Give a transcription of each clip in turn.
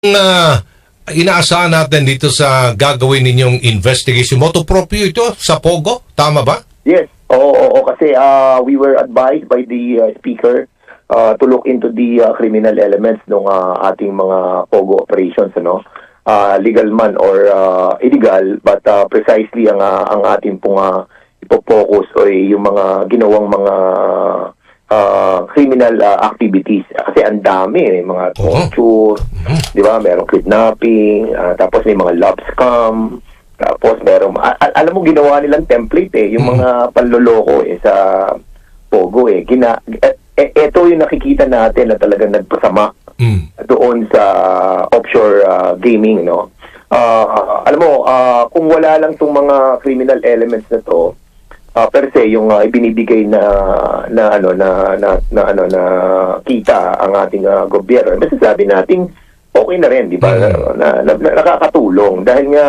na inaasahan natin dito sa gagawin ninyong investigation? Moto proprio ito sa Pogo? Tama ba? Yes. Oo, oo, oo. kasi uh, we were advised by the uh, speaker uh, to look into the uh, criminal elements ng uh, ating mga POGO operations ano. Uh, legal man or uh, illegal but uh, precisely ang uh, ang ating pong uh, ipo-focus o yung mga ginawang mga uh, criminal uh, activities kasi ang dami eh, mga torture, 'di ba? Merong kidnapping, ah, tapos may mga love scam, tapos merong a- a- alam mo ginawa nilang template eh, yung mga panloloko eh sa Pogo eh. Gina eh, ito yung nakikita natin na talagang nagpasama Mm. doon sa offshore ah, gaming no. Ah, alam mo, ah, kung wala lang tong mga criminal elements na to, ah, per se yung ah, ibinibigay na na ano na na, na ano na kita ang ating ah, gobyerno. Masasabi nating okay na rin, di ba? Mm. Na, na, na- nakakatulong dahil nga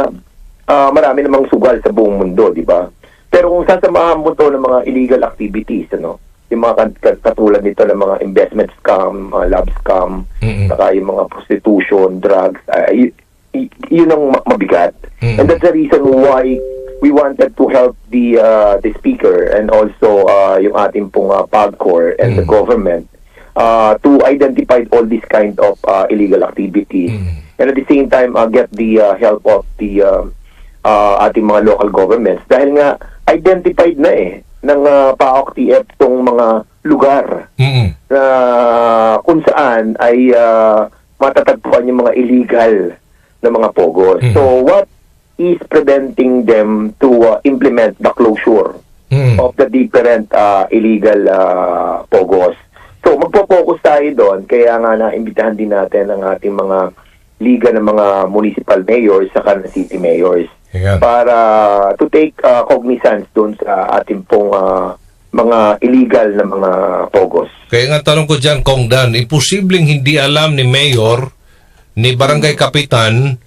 ah, marami namang sugal sa buong mundo, di ba? Pero kung sasamahan mo to ng mga illegal activities, ano, yung mga kat- kat- katulad nito ng mga investment scam, mga love scam, Mm-mm. saka yung mga prostitution, drugs, ah, y- y- yun ang ma- mabigat. Mm. And that's the reason why we wanted to help the uh, the speaker and also uh, yung ating pong uh, PAGCOR and the Mm. government uh, to identify all these kind of uh, illegal activities Mm. and at the same time uh, get the uh, help of the uh, uh, ating mga local governments dahil nga identified na eh ng uh, PAOK TF tong mga lugar Mm-mm. na kung saan ay ah, matatagpuan yung mga illegal na mga pogos. Mhm. So what is preventing them to ah, implement the closure Mm. of the different ah, illegal ah, pogos? So magpo-focus tayo doon kaya nga naimbitahan din natin ang ating mga liga ng mga municipal mayors sa city mayors Ayan. para to take uh, cognizance doon sa ating pong ah, mga illegal na mga pogos. Kaya nga tanong ko dyan, Kong Dan, imposibleng hindi alam ni Mayor, ni Barangay Kapitan,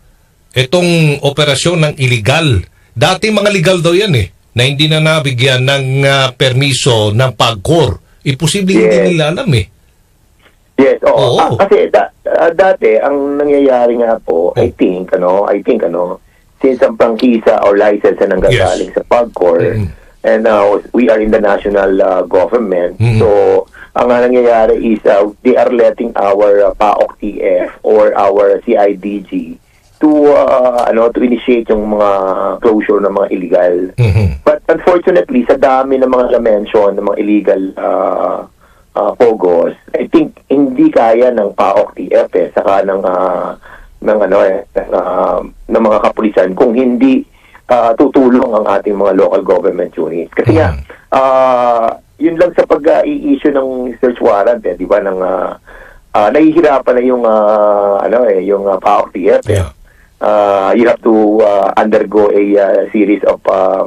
itong operasyon ng illegal. Dati mga legal daw yan eh, na hindi na nabigyan ng ah, permiso ng PAGCOR. Imposibleng hindi Yes. nila alam eh. Yes, oo. Oo. Ah, kasi da, ah, dati ang nangyayari nga po, I think ano, I think ano, since ang prangkisa or license na nanggagaling sa PAGCOR Mhm. and now we are in the national ah, government. Mhm. So, ang nangyayari is ah, they are letting our uh, PAOK TF or our CIDG to ah, ano to initiate yung mga closure ng mga illegal Mhm. But unfortunately, sa dami ng mga na-mention, ng mga illegal uh, uh, pogos, I think hindi kaya ng PAOK TF eh, saka ng, uh, ng, ano, eh, ng, uh, ng mga kapulisan kung hindi uh, tutulong ang ating mga local government units. Kasi nga, uh, yun lang sa pag-i-issue ng search warrant, eh, di ba, ng, uh, uh, nahihirapan na yung, uh, ano eh, yung uh, PAOK TF eh Yeah. Uh, you have to uh, undergo a uh, series of uh,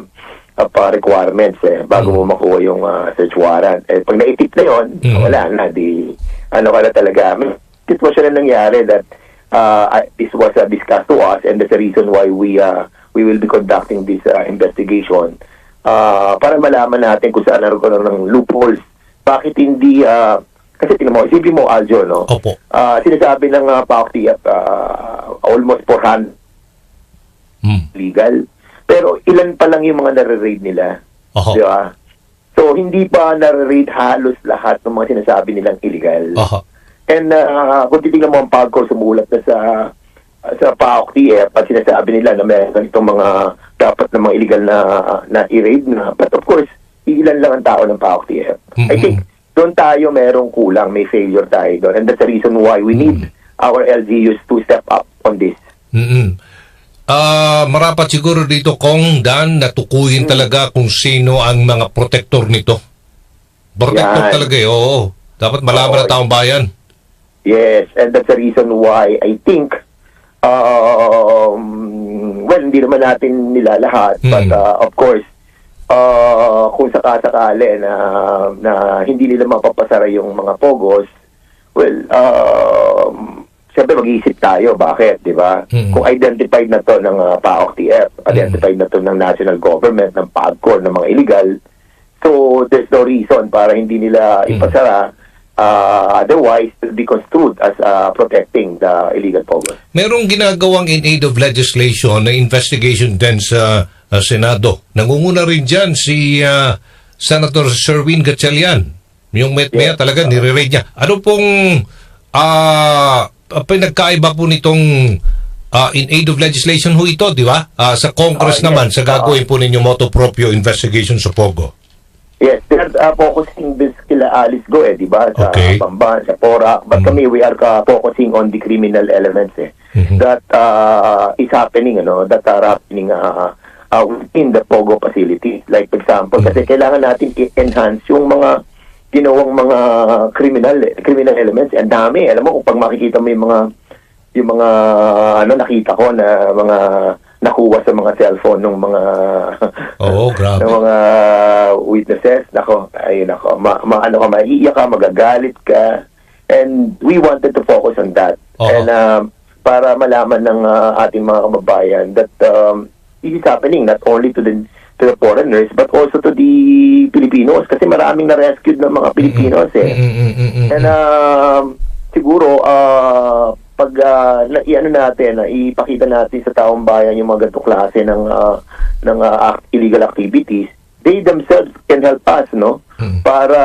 of uh, requirements eh bago mo makuha yung uh, search warrant. Eh pag naitip na 'yon, Mm. wala na di ano ka na talaga. May sitwasyon na nangyari that uh, this was uh, discussed to us and that's the reason why we uh, we will be conducting this uh, investigation uh, para malaman natin kung saan naroon ng loopholes. Bakit hindi uh, kasi tingnan mo, isipin mo Aljo, no? Opo. Ah, sinasabi ng uh, PAOK TF, ah, almost 400 Mm. legal. Pero ilan pa lang yung mga nare-raid nila. Oho. Di ba? So, hindi pa nare-raid halos lahat ng mga sinasabi nilang illegal. Oho. And uh, kung titignan mo ang PAGCOR sumulat na sa sa PAOK TF at sinasabi nila na meron itong mga dapat na mga illegal na na i-raid na. But of course, ilan lang ang tao ng PAOK TF. I Mhm. think doon tayo merong kulang, may failure tayo doon. And that's the reason why we need our LGUs to step up on this. Mm-mm. Ah, marapat siguro dito kong Dan natukuyin talaga kung sino ang mga protector nito. Protector Yan. talaga eh, oo. Dapat malaman Oo. ng taong bayan. Yes, and that's the reason why I think, um, well, hindi naman natin nila lahat, Hmm. but uh, of course, uh, kung sakasakali na, na hindi nila mapapasara yung mga pogos, well, um, siyempre mag-iisip tayo, bakit, di ba? Hmm. Kung identified na to ng uh, PAOK TF, identified na to ng national government, ng PAGCOR, ng mga illegal, so there's no reason para hindi nila ipasara uh, otherwise to be construed as uh, protecting the illegal pogos. Merong ginagawang in aid of legislation na investigation din sa uh, Senado. Nangunguna rin dyan si uh, Senator Sherwin Gatchalian. Yung met maya Yeah. talaga nire-raid niya. Ano pong uh, pinagkaiba po nitong uh, in aid of legislation ho ito, di ba? Ah, sa Congress Ah, yes. naman, sa gagawin po ninyo moto proprio investigation sa Pogo. Yes, they're uh, focusing this kila Alice Go eh, di ba? Sa Okay. Bamban, sa Pora. But kami, we are uh, focusing on the criminal elements eh. Mhm. That uh, is happening, ano, that are happening uh, uh, within the Pogo facility. Like, for example, kasi kailangan natin i-enhance yung mga ginawang mga criminal criminal elements. Ang dami. Alam mo, kung pag makikita mo yung mga yung mga ano nakita ko na mga nakuha sa mga cellphone ng mga Oo, grabe. ng mga witnesses nako ayun ako ma, ma ano ka maiiyak ka magagalit ka and we wanted to focus on that Oo. and um, para malaman ng uh, ating mga kababayan that um, this is happening not only to the to the foreigners but also to the Filipinos kasi maraming na-rescued ng mga Filipinos eh Mm, mm, mm, mm, And um, siguro uh, pag uh, na, i-ano natin, na ipakita natin sa taong bayan yung mga ganitong klase ng uh, ng uh, illegal activities, they themselves can help us, no? Mm. Para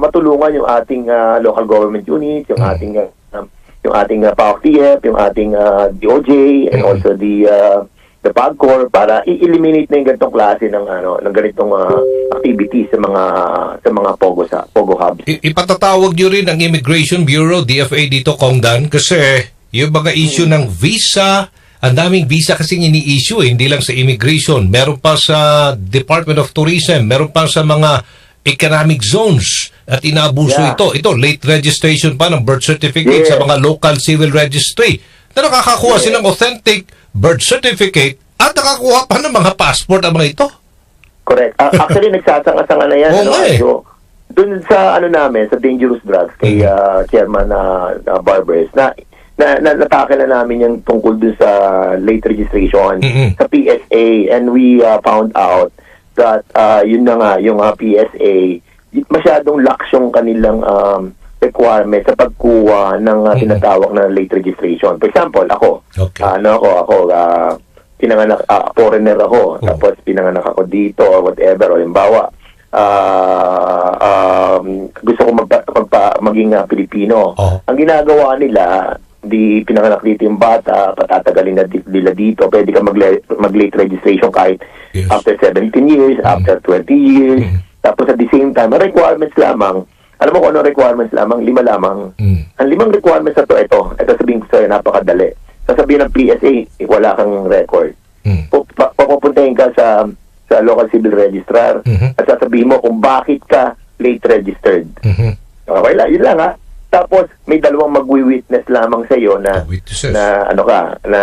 matulungan yung ating uh, local government units, yung Mm. ating uh, yung ating uh, PAOK-TF, yung ating uh, DOJ and Mm. also the uh, the PAGCOR para i-eliminate na yung ganitong klase ng ano ng ganitong uh, activities sa mga sa mga pogo sa pogo hubs. I- ipatatawag nyo rin ang Immigration Bureau, DFA dito, Kongdan, kasi yung mga issue ng visa, ang daming visa kasi ini-issue eh, hindi lang sa immigration. Meron pa sa Department of Tourism, meron pa sa mga economic zones at inaabuso Yeah. ito. Ito, late registration pa ng birth certificate Yeah. sa mga local civil registry. Na nakakakuha Yeah. silang authentic birth certificate at nakakuha pa ng mga passport ang mga ito. Correct. A- actually, nagsasanga-sanga na yan. Oo ano, eh. so, dun sa ano namin, sa dangerous drugs, kay uh, Chairman na Barbers, na na, na natake na namin yung tungkol dun sa late registration Mhm. sa PSA and we uh, found out that uh, yun na nga, yung uh, PSA, masyadong lax yung kanilang um, requirement sa pagkuha ng uh, tinatawag na late registration. For example, ako, Okay. ano ako, ako, uh, pinanganak, ah, foreigner ako, Oh. tapos pinanganak ako dito or whatever, o halimbawa, ah um, gusto ko magpa, magpa- maging ah, Pilipino. Oh. Ang ginagawa nila, di pinanganak dito yung bata, patatagalin na nila dito, pwede ka mag-late registration kahit Yes. after 17 years, after 20 years, Mm. tapos at the same time, requirements lamang, alam mo kung ano requirements lamang? Lima lamang. Mm. Ang limang requirements na to, ito, ito sabihin ko sa'yo, napakadali. Sasabihin ng PSA, eh, wala kang record. Mm. Pu- pa- Papupuntahin ka sa sa local civil registrar Mhm. at sasabihin mo kung bakit ka late registered. Mhm. Okay lang, yun lang ha. Tapos may dalawang magwi-witness lamang sa iyo na Oh, witnesses. na ano ka, na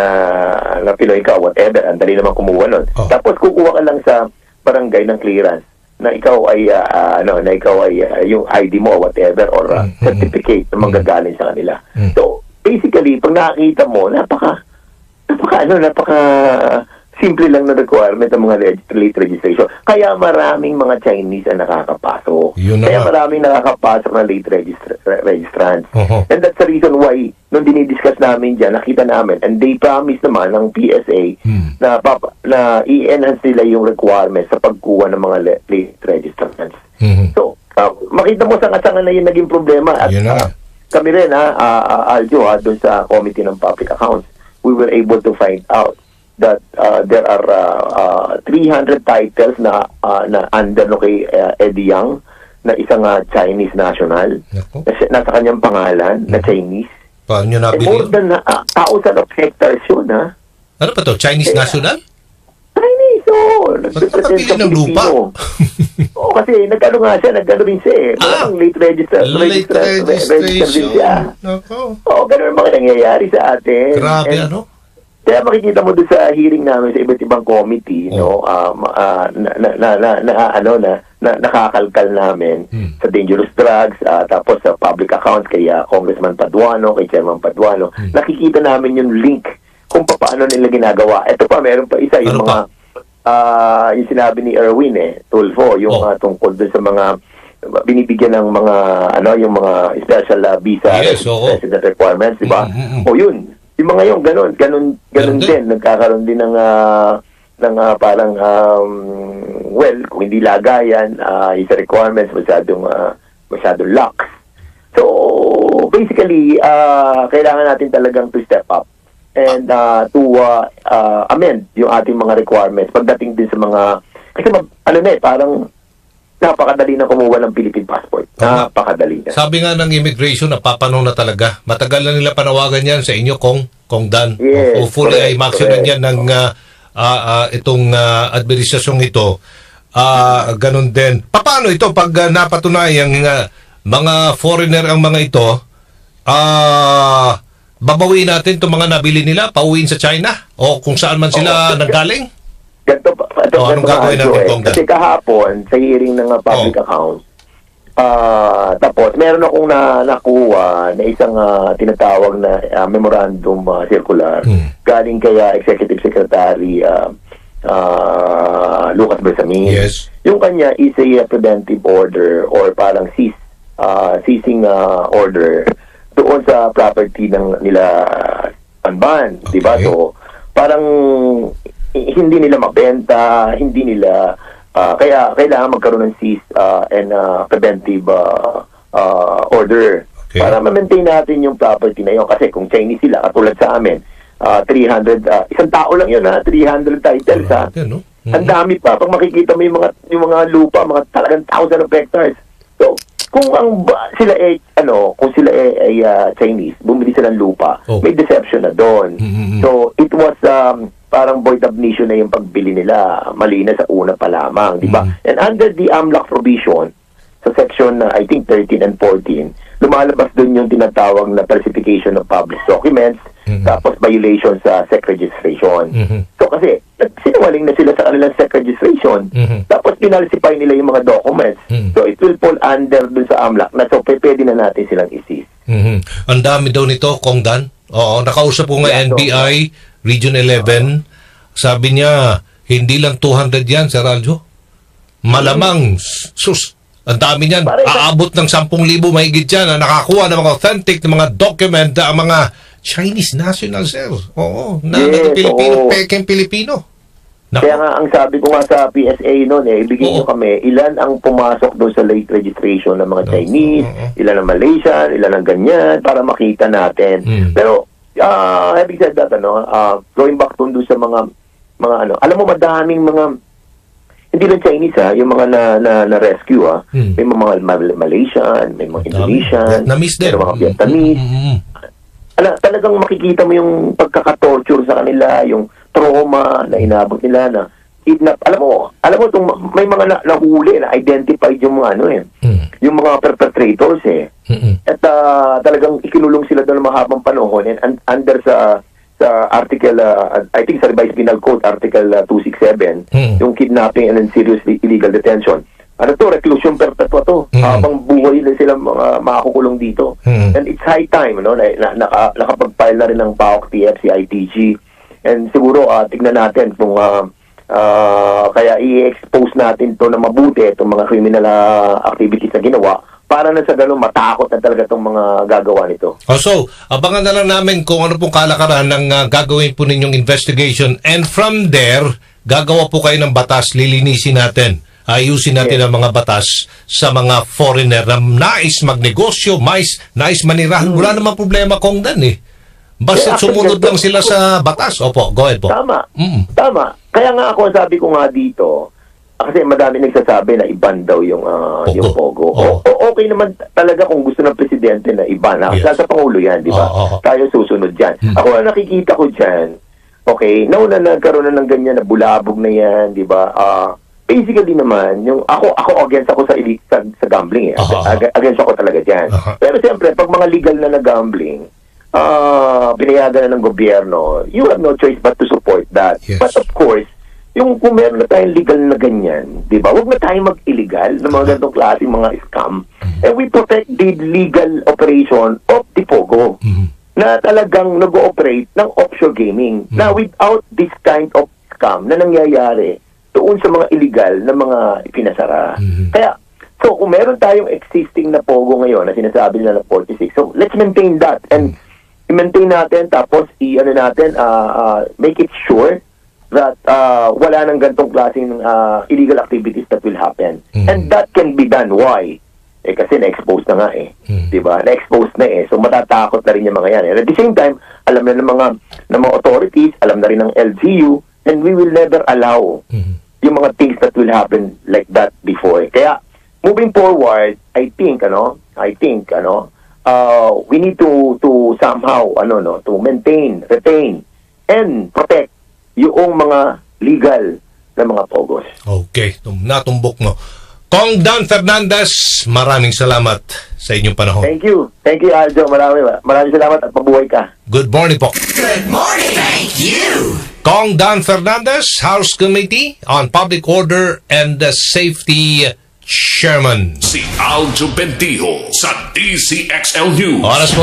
na Pinoy ka whatever, ang dali naman kumuha nun. Oh. Tapos kukuha ka lang sa barangay ng clearance na ikaw ay ah, ano na ikaw ay ah, yung ID mo whatever or ah, Mm, mm, certificate na manggagaling sa kanila. Mm. So basically pag nakita mo napaka napaka ano napaka simple lang na requirement ng mga reg- late registration. Kaya maraming mga Chinese ang nakakapasok. Yun na Kaya nga. maraming nakakapasok na late registra- re- registrants. Oho. And that's the reason why, nung dinidiscuss namin dyan, nakita namin, and they promise naman ng PSA Hmm. na, papa, na i-enhance nila yung requirements sa pagkuha ng mga le- late registrants. Mhm. So, uh, makita mo sa kasanga na yung naging problema. At Yun na uh, kami rin, ha, uh, uh, Aljo, ha, doon sa Committee ng Public Accounts, we were able to find out that uh, there are uh, uh, 300 titles na uh, na under no kay uh, Eddie Yang na isang uh, Chinese national. Nako. Kasi nasa kanyang pangalan na Chinese. Paano nyo Eh, nabili more yun? than uh, thousand of hectares yun, ha? Ano pa to? Chinese Kaya- national? Chinese, oo. Nakabili sa ng lupa? Oo, kasi nag-ano nga siya, nag-ano rin siya eh. Ah! Parang late register, Late register, register din registration. siya. Nako. Oo, ganun ang mga nangyayari sa atin. Grabe And ano? Kaya makikita mo doon sa hearing namin sa iba't ibang committee, no, Oh. um, ah, na, na, na, na, na- ano, na, na, nakakalkal namin Hmm. sa dangerous drugs, ah, tapos sa public accounts kay ah, Congressman Paduano, kay Chairman Paduano, Hmm. nakikita namin yung link kung paano nila ginagawa. Ito pa, meron pa isa, yung Ano mga, pa? ah, yung sinabi ni Erwin eh, Tulfo, yung Oh. ah, tungkol doon sa mga binibigyan ng mga ano yung mga special uh, visa Yes, resident requirements, di ba? Mm, mm, mm. O yun, yung mga yung ganun, ganun, ganun din. Nagkakaroon din ng ah, ng ah, parang um, well, kung hindi lagayan, uh, isa requirements masyadong uh, masyadong lax. So, basically, uh, kailangan natin talagang to step up and uh, to uh, uh, amend yung ating mga requirements pagdating din sa mga kasi ma- ano na eh, parang napakadali na kumuha ng Philippine passport. Napakadali na. Sabi nga ng immigration, napapanong na talaga. Matagal na nila panawagan yan sa inyo, Kong, Kong Dan. Yes, Hopefully ay correct, maksyonan correct. yan ng ah, ah, itong ah, administrasyong ito. Ah, ganun din. Paano ito pag uh, napatunayang ah, mga foreigner ang mga ito, ah, babawiin natin itong mga nabili nila, pauwiin sa China? O kung saan man sila Oo. nanggaling? Ganito pa, ito, Oh, anong gagawin natin. Tongga? Kasi kahapon, sa hearing ng uh, public Oh. accounts, ah tapos meron akong na, nakuha na isang ah, tinatawag na ah, memorandum ah, circular Hmm. galing kay ah, Executive Secretary ah, ah, Lucas Bersamin. Yes. Yung kanya is a uh, preventive order or parang cease, ah, ceasing ah, order doon sa property ng nila Anban, di ba? Okay. So, parang hindi nila mabenta, hindi nila ah, kaya kailangan magkaroon ng cease ah, and ah, preventive ah, ah, order Okay. para ma-maintain natin yung property na yun kasi kung Chinese sila katulad sa amin ah, 300 ah, isang tao lang yun ha 300 titles ha no? ang dami pa. Pag makikita mo yung mga, yung mga lupa, mga talagang thousand of hectares. So, kung ang ba- sila ay, ano, kung sila ay, ay ah, Chinese, bumili sila ng lupa, Oh. may deception na doon. Mhm. So, it was um, parang void of nation na yung pagbili nila. Mali na sa una pa lamang, di ba? Mhm. And under the AMLAC provision, sa section, na I think, 13 and 14, lumalabas doon yung tinatawag na falsification of public documents, Mhm. tapos violation sa SEC registration. Mhm. So kasi, sinungaling na sila sa kanilang SEC registration. Mhm. Tapos pinalsify nila yung mga documents. Mhm. So it will fall under dun sa AMLAC na so pwede na natin silang isis. Mhm. Ang dami daw nito, Kong Dan. Oo, nakausap ko nga Yeah, so- NBI, Region 11. Sabi niya, hindi lang 200 yan, Sir Aljo. Malamang, sus, ang dami niyan. Aabot ng 10,000 mahigit yan na nakakuha ng mga authentic na mga document ang mga Chinese national, sir. Oo, na Yes, na Pilipino, oo. pekeng Pilipino. Naku. Kaya nga ang sabi ko nga sa PSA noon eh, ibigay nyo kami ilan ang pumasok doon sa late registration ng mga Chinese, ilan ang Malaysian, ilan ang ganyan para makita natin. Mm. Pero ah having said that ano, ah, going back to sa mga mga ano, alam mo madaming mga hindi lang Chinese ha, yung mga na, na, na rescue ha. Mm. May mga Mal- Malaysian, may mga. Indonesian, Vietnamese din. may mga Vietnamese. Mhm. Ala, talagang makikita mo yung pagkaka-torture sa kanila, yung trauma na inabot nila na kidnap. Alam mo, alam mo itong, may mga na, nahuli na identified yung mga ano eh, Mhm. yung mga perpetrators eh. Mhm. At ah, talagang ikinulong sila doon ng mahabang panahon and un- under sa sa article, ah, I think sa revised penal code, article ah, 267, Mm. yung kidnapping and then serious illegal detention. Ano to, reclusion perpetua to. Mm. Habang buhay na sila mga makakukulong dito. Mm. And it's high time, no, na, na, naka, nakapag-file na rin ng PAOK, TFC, ITG. And siguro, ah, tignan natin kung ah, ah, kaya i-expose natin to na mabuti itong mga criminal ah, activities na ginawa para na sa ganun matakot na talaga itong mga gagawa nito. Oh, so, abangan na lang namin kung ano pong kalakaran ng ah, gagawin po ninyong investigation. And from there, gagawa po kayo ng batas, lilinisin natin. Ayusin natin Yes. ang mga batas sa mga foreigner na nais magnegosyo, mais, nais manirahan. Wala namang problema kung dan eh. Basta. Yeah, sumunod lang sila sa batas. Opo, go ahead po. Tama. Mm. Tama. Kaya nga ako, sabi ko nga dito, kasi madami nagsasabi na iban daw yung, Pogo. yung Pogo. Oo. O, okay naman talaga kung gusto ng presidente na iban. Yes. Yes. Sa Pangulo yan, di ba? Oo, oo. Tayo susunod dyan. Hmm. Ako ang nakikita ko dyan, okay, nauna na nagkaroon na ng ganyan na bulabog na yan, di ba? Ah, basically naman, yung ako ako against ako sa sa, sa gambling eh. Ag- against ako talaga dyan. Aha. Pero siyempre, pag mga legal na na gambling, ah pinayagan na ng gobyerno, you have no choice but to support that. Yes. But of course, yung kung meron na tayong legal na ganyan, di ba? Huwag na tayong mag-illegal ng mga ganitong klase mga scam. And we protect the legal operation of the POGO Mhm. na talagang nag-ooperate ng offshore gaming. Na without this kind of scam na nangyayari doon sa mga illegal na mga ipinasara. Mhm. Kaya So, kung meron tayong existing na pogo ngayon na sinasabi nila na 46, so let's maintain that and i-maintain natin tapos i-ano natin, ah, ah, make it sure that ah, wala nang gantong klaseng ah, illegal activities that will happen. Mhm. And that can be done. Why? Eh kasi na-expose na nga eh. Mhm. 'Di ba? Na-expose na eh. So matatakot na rin yung mga yan. And at the same time, alam na ng mga ng mga authorities, alam na rin ng LGU, and we will never allow Mhm. yung mga things that will happen like that before. Kaya moving forward, I think ano, I think ano, uh, we need to to somehow ano no, to maintain, retain and protect yung mga legal na mga pogos. Okay, tum- natumbok mo. Kong Dan Fernandez, maraming salamat sa inyong panahon. Thank you. Thank you Aljo. Marami maraming salamat at mabuhay ka. Good morning po. Good morning. Thank you. Kong Dan Fernandez, House Committee on Public Order and Safety Chairman. Si Aljo Bendijo sa DCXL News. Oras po